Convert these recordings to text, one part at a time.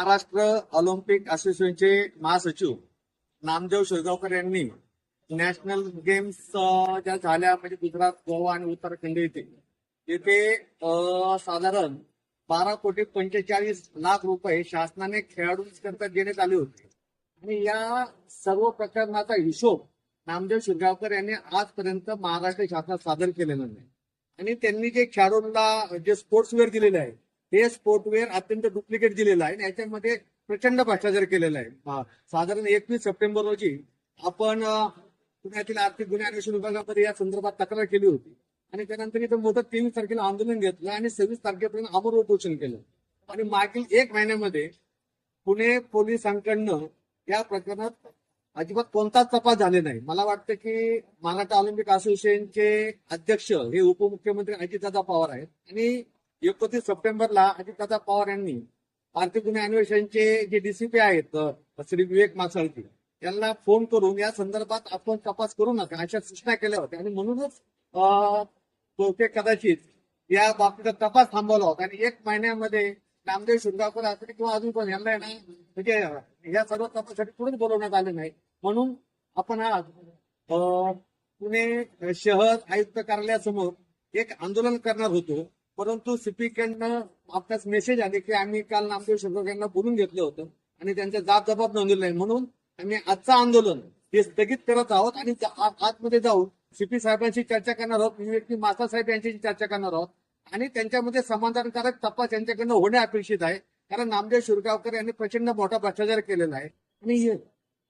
Maharashtra Olympic असोसिएशनचे महासचिव नामदेव शेगावकर यांनी नॅशनल गेम्स ज्या झाल्या म्हणजे गुजरात गोवा आणि उत्तराखंड येथे येथे साधारण बारा कोटी पंचेचाळीस लाख रुपये शासनाने खेळाडूंकरता देण्यात आले होते. आणि या सर्व प्रकरणाचा हिशोब नामदेव शिरगावकर यांनी आजपर्यंत महाराष्ट्र शासनात सादर केलेला नाही. आणि त्यांनी जे खेळाडूंना जे स्पोर्ट्सवेअर दिलेले आहे हे स्पोर्टवेअर अत्यंत डुप्लिकेट दिलेलं आहे आणि याच्यामध्ये प्रचंड भ्रष्टाचार केलेला आहे. साधारण एकवीस सप्टेंबर रोजी आपण पुण्यातील आर्थिक गुन्हे अन्वेषण विभागामध्ये या संदर्भात तक्रार केली होती. आणि त्यानंतर इथं मोठं तेवीस तारखेला आंदोलन घेतलं आणि सव्वीस तारखेपर्यंत अमर उपोषण केलं. आणि मागील एक महिन्यामध्ये पुणे पोलिसांकडनं या प्रकरणात अजिबात कोणताच तपास झाले नाही. मला वाटतं की महाराष्ट्र ऑलिम्पिक असोसिएशनचे अध्यक्ष हे उपमुख्यमंत्री अजितदादा पवार आहेत. आणि एकोतीस सप्टेंबरला अजितदादा पवार यांनी आर्थिक गुन्हे अन्वेषणचे जे डीसीपी आहेत श्री विवेक मासाळकी यांना फोन करून या संदर्भात आपण तपास करू नका अशा सूचना केल्या होत्या. आणि म्हणूनच ते बहुतेक कदाचित या बाबतीचा तपास थांबवला होता. आणि एक महिन्यामध्ये नामदेव शुंगापूर असतील किंवा अजून कोण यांना म्हणजे या सर्व तपासासाठी पुढेच बोलवण्यात आले नाही. म्हणून आपण आज पुणे शहर आयुक्त कार्यालयासमोर एक आंदोलन करणार होतो. परंतु सीपीकडनं आपल्याच मेसेज आले की आम्ही काल नामदेव शुंगाकर बोलून घेतलं होतं आणि त्यांचा जात जबाब नोंदवला आहे म्हणून आम्ही आजचं आंदोलन हे स्थगित करत आहोत आणि आतमध्ये जाऊन सीपी साहेबांशी चर्चा करणार आहोत. व्यक्ती मासा साहेब यांच्याशी चर्चा करणार आहोत. आणि त्यांच्यामध्ये समाधानकारक तपास यांच्याकडनं होणे अपेक्षित आहे. कारण नामदेव शिरगावकर यांनी प्रचंड मोठा भ्रष्टाचार केलेला आहे. आणि हे-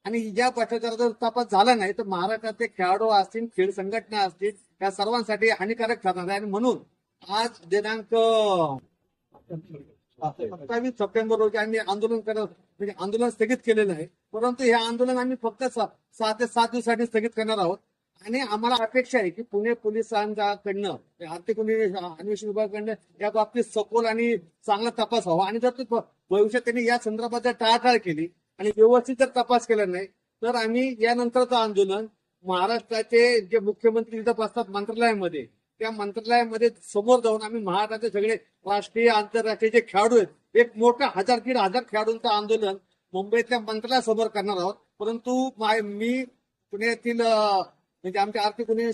आणि या भ्रष्टाचाराचा तपास झाला नाही तर महाराष्ट्रातले खेळाडू असतील खेळ संघटना असतील या सर्वांसाठी हानिकारक ठरणार आहे. आणि म्हणून आज दिनांक सत्तावीस सप्टेंबर रोजी आम्ही आंदोलन करत म्हणजे आंदोलन स्थगित केलेलं आहे. परंतु हे आंदोलन आम्ही फक्त सहा ते सात दिवसासाठी स्थगित करणार आहोत. आणि आम्हाला अपेक्षा आहे की पुणे पोलिसांकडनं आर्थिक गुन्हे अन्वेषण विभागाकडनं या बाबतीत सखोल आणि चांगला तपास व्हावा. आणि जर तो भविष्यात त्यांनी या संदर्भात जर टाळाटाळ केली आणि व्यवस्थित जर तपास केला नाही तर आम्ही यानंतरचं आंदोलन महाराष्ट्राचे जे मुख्यमंत्री तिथं असतात मंत्रालयामध्ये त्या मंत्रालयामध्ये समोर जाऊन आम्ही महाराष्ट्राचे सगळे राष्ट्रीय आंतरराष्ट्रीय जे खेळाडू आहेत एक मोठं हजार दीड हजार खेळाडूंचं आंदोलन मुंबईतल्या मंत्रालयासमोर करणार आहोत. परंतु मी पुण्यातील म्हणजे आमच्या आर्थिक गुन्हे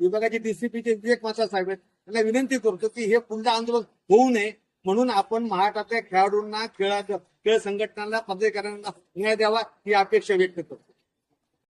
विभागाचे डीसीपीचे विवेक मात्र साहेब आहेत त्यांना विनंती करतो की हे पुढचं आंदोलन होऊ नये. म्हणून आपण महाराष्ट्रातल्या खेळाडूंना खेळा खेळ संघटनांना पदाधिकाऱ्यांना न्याय द्यावा ही अपेक्षा व्यक्त करतो.